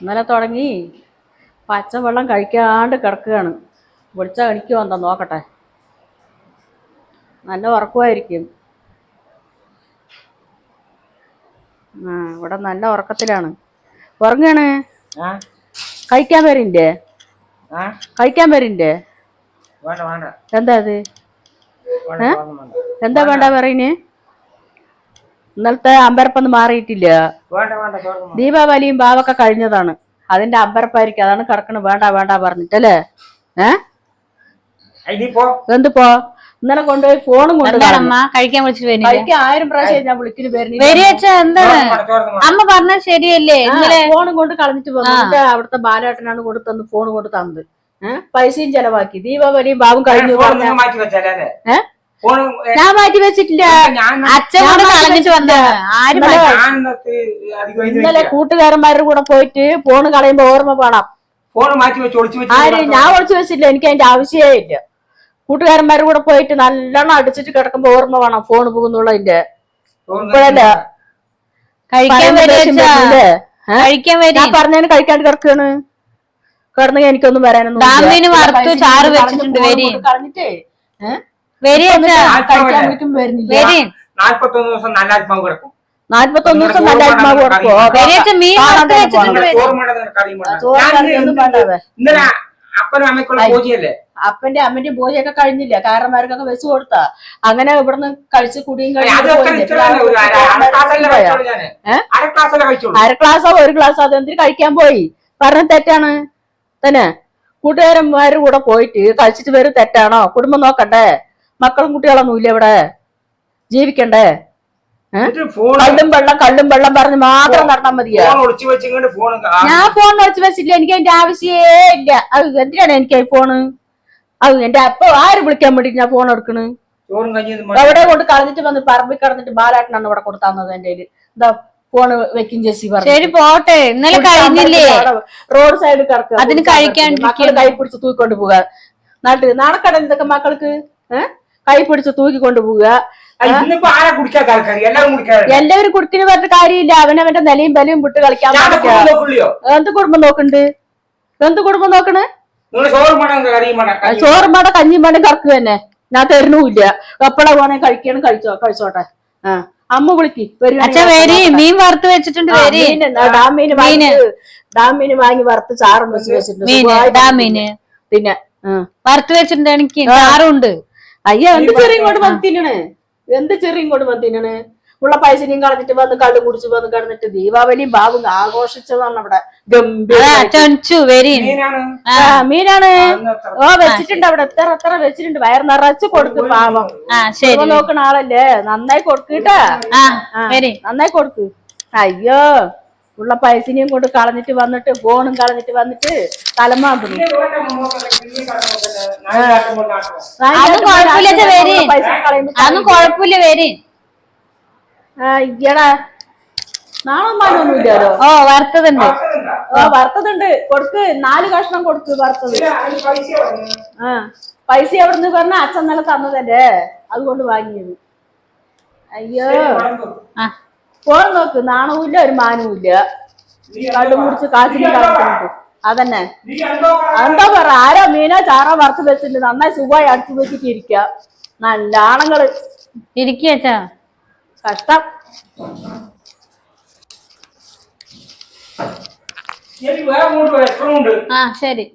ഇന്നലെ തുടങ്ങി. പച്ചവെള്ളം കഴിക്കാണ്ട് കിടക്കുകയാണ്. വിളിച്ചാൽ കഴിക്കുമോ എന്താ നോക്കട്ടെ. നല്ല ഉറക്കമായിരിക്കും. ആ ഇവിടെ നല്ല ഉറക്കത്തിലാണ്. ഉറങ്ങാണ്? കഴിക്കാൻ വരില്ലേ? കഴിക്കാൻ വരില്ലേ? എന്താ അത്? എന്താ വേണ്ട പറയുന്നേ ഇന്നലത്തെ അമ്പരപ്പൊന്നും മാറിയിട്ടില്ല. ദീപാവലിയും ബാവൊക്കെ കഴിഞ്ഞതാണ്. അതിന്റെ അമ്പരപ്പായിരിക്കും. അതാണ് കിടക്കണ. വേണ്ട വേണ്ട പറഞ്ഞിട്ടല്ലേ? ഏ? എന്തിപ്പോ ഇന്നലെ കൊണ്ടുപോയി ഫോണും കഴിക്കാൻ വിളിച്ചിട്ട് ആയിരം പ്രാവശ്യം ഞാൻ വിളിക്കുന്നു. അമ്മ ശരിയല്ലേ? ഫോണും കൊണ്ട് കളഞ്ഞിട്ട് വന്നു. എന്നിട്ട് അവിടുത്തെ ബാലേട്ടനാണ് കൊണ്ട് തന്ന് ഫോൺ കൊണ്ട് തന്നത്. ഏഹ് പൈസയും ചെലവാക്കി. ദീപാവലിയും ബാബും കഴിഞ്ഞു. ഫോൺ ഞാൻ മാറ്റി വെച്ചിട്ടില്ല. അച്ഛനോട് കളഞ്ഞിട്ട് വന്നതാണ് ആര് ഇന്നലെ. കൂട്ടുകാരന്മാരുടെ കൂടെ പോയിട്ട് ഫോണ് കളയുമ്പോ ഓർമ്മ പാടാം. ഫോൺ മാറ്റി വെച്ച് ഒളിച്ചു വെച്ച് ആര് ഞാൻ ഒളിച്ചു വെച്ചില്ല. എനിക്ക് അതിന്റെ ആവശ്യമേ ഇല്ല. കൂട്ടുകാരന്മാരുടെ കൂടെ പോയിട്ട് നല്ലോണം അടിച്ചിട്ട് കിടക്കുമ്പോ ഓർമ്മ വേണം ഫോൺ പോകുന്നുള്ളതിന്റെ. ഇപ്പോഴല്ല? കഴിക്കാൻ? കഴിക്കാൻ ഞാൻ പറഞ്ഞതിന് കഴിക്കാണ്ട് കിടക്കാണ്. കിടന്നെങ്കിൽ എനിക്കൊന്നും വരാനൊന്നും. കളഞ്ഞിട്ടേ? നാല്പത്തൊന്ന് ദിവസം നല്ല ആത്മാവ് കിടക്കും. നാല്പത്തൊന്ന് ദിവസം നല്ല ആത്മാവ്. ഇന്നലെ അപ്പനും അമ്മയ്ക്കുള്ള പൂജയല്ലേ? അപ്പന്റെ അമ്മന്റെ പൂജയൊക്കെ കഴിഞ്ഞില്ല? കാരണമാർക്കൊക്കെ വെച്ച് കൊടുത്താ. അങ്ങനെ ഇവിടുന്ന് കഴിച്ച് കുടിയും അര ക്ലാസ്സോ ഒരു ക്ലാസ്സോ അതെന്തിന് കഴിക്കാൻ പോയി? പറഞ്ഞ തെറ്റാണ്. തന്നെ. കൂട്ടുകാരന്മാരും കൂടെ പോയിട്ട് കഴിച്ചിട്ട് വരും തെറ്റാണോ? കുടുംബം നോക്കണ്ടേ? മക്കളും കുട്ടികളൊന്നും ഇല്ല ഇവിടെ? ജീവിക്കണ്ടേ? കള്ളും വെള്ളം കള്ളും വെള്ളം പറഞ്ഞ് മാത്രം നടന്നാൽ മതിയാ? ഞാൻ ഫോൺ ഒളിച്ചു വെച്ചില്ല. എനിക്ക് അതിന്റെ ആവശ്യമേ ഇല്ല. അത് എന്തിനാണ് എനിക്ക് ഫോണ് അത് എന്റെ അപ്പൊ ആര് വിളിക്കാൻ വേണ്ടി ഞാൻ ഫോൺ എടുക്കണ്? എവിടെ കൊണ്ട് കളഞ്ഞിട്ട് വന്ന് പറമ്പിൽ കടന്നിട്ട് ബാലാട്ടനാണ് ഇവിടെ കൊടുത്താന്നത് എന്റെ എന്താ ഫോണ് വെക്കും ചേച്ചി പറഞ്ഞു. ശരി പോട്ടെ. ഇന്നലെ കഴിഞ്ഞില്ലേ? റോഡ് സൈഡ് കിടക്കുക അതിന് കഴിക്കാൻ കൈ പിടിച്ച് തൂക്കിക്കൊണ്ട് പോകാ നാട്ടിൽ നാണക്കടൽ ഇതൊക്കെ മക്കൾക്ക്? ഏഹ് കൈ പിടിച്ച് തൂക്കി കൊണ്ടുപോവുക. ഇന്നിപ്പോ ആരെ കുടിക്കാത്ത ആൾക്കാർ എല്ലാവരും കുടിക്കാറില്ല എല്ലാവരും കുടിക്കിന് പറഞ്ഞിട്ട് കാര്യമില്ല. അവനവന്റെ നിലയും ബലയും വിട്ട് കളിക്കാൻ എന്ത് കുടുംബം നോക്കുന്നുണ്ട്? എന്ത് കുടുംബം നോക്കണ്? ചോറ് വേണം കഞ്ഞിയും വേണം കറക്ക് തന്നെ. ഞാൻ തരുന്നുമില്ല എപ്പോഴാ പോണേ കഴിക്കണം കഴിച്ചോ കഴിച്ചോട്ടെ. ആ അമ്മ വിളിക്ക്. മീൻ വറുത്ത് വെച്ചിട്ടുണ്ട് ഡാമീന് വാങ്ങി ഡാമീന് വാങ്ങി വറുത്ത് ചാറും വെച്ച് വെച്ചിട്ടുണ്ട്. പിന്നെ വറുത്ത് വെച്ചിട്ടുണ്ട് എനിക്ക് ചാറുണ്ട് അയ്യ എന്ത് ചെറിയ ഇങ്ങോട്ട് വന്ന് തിന്നണ് എന്ത് ചെറിയ ഇങ്ങോട്ട് വന്ന് തിന്നണ് ഉള്ള പൈസയും കളഞ്ഞിട്ട് വന്ന് കള്ളു കുടിച്ച് വന്ന് കിടന്നിട്ട് ദീപാവലിയും ബാബു ആഘോഷിച്ചതാണ് അവിടെ. മീനാണ്? ഓ വെച്ചിട്ടുണ്ട് അവിടെ. എത്ര എത്ര വെച്ചിട്ടുണ്ട്. വയർ നിറച്ച് കൊടുക്ക് പാവം. ആ ശരി. നോക്കണ ആളല്ലേ? നന്നായി കൊടുക്കട്ടാ ആ വരി. നന്നായി കൊടുക്ക്. അയ്യോ ഉള്ള പൈസനെയും കൊണ്ട് കളഞ്ഞിട്ട് വന്നിട്ട് ഫോണും കളഞ്ഞിട്ട് വന്നിട്ട് തലമാക്കുന്നു നാല് അതൊന്നും അതൊന്നും നാളെ മാനൊന്നുമില്ലല്ലോ ഓ വറുത്തതുണ്ട്. ഓ വറുത്തതുണ്ട്. കൊടുക്ക്. നാല് കഷ്ണം കൊടുക്ക് വറുത്തത്. ആ പൈസ എവിടുന്ന് പറഞ്ഞ അച്ഛൻ നല്ല തന്നതല്ലേ? അതുകൊണ്ട് വാങ്ങിയത്. അയ്യോ. ആ. നാണവും നോക്ക്. നാണവുമില്ല ഒരു മാനവുമില്ല. കുടിച്ച് കാച്ചിനും കളിക്കുന്നുണ്ട് അതന്നെ. എന്തോ പറ. ആരോ മീനോ ചാറോ വറുത്ത് വെച്ചിട്ടുണ്ട് നന്നായി സുഖമായി അടിച്ചു വെച്ചിട്ട് ഇരിക്ക. നല്ല ആണുങ്ങൾ ഇരിക്കച്ചാ കഷ്ടം. ആ ശരി.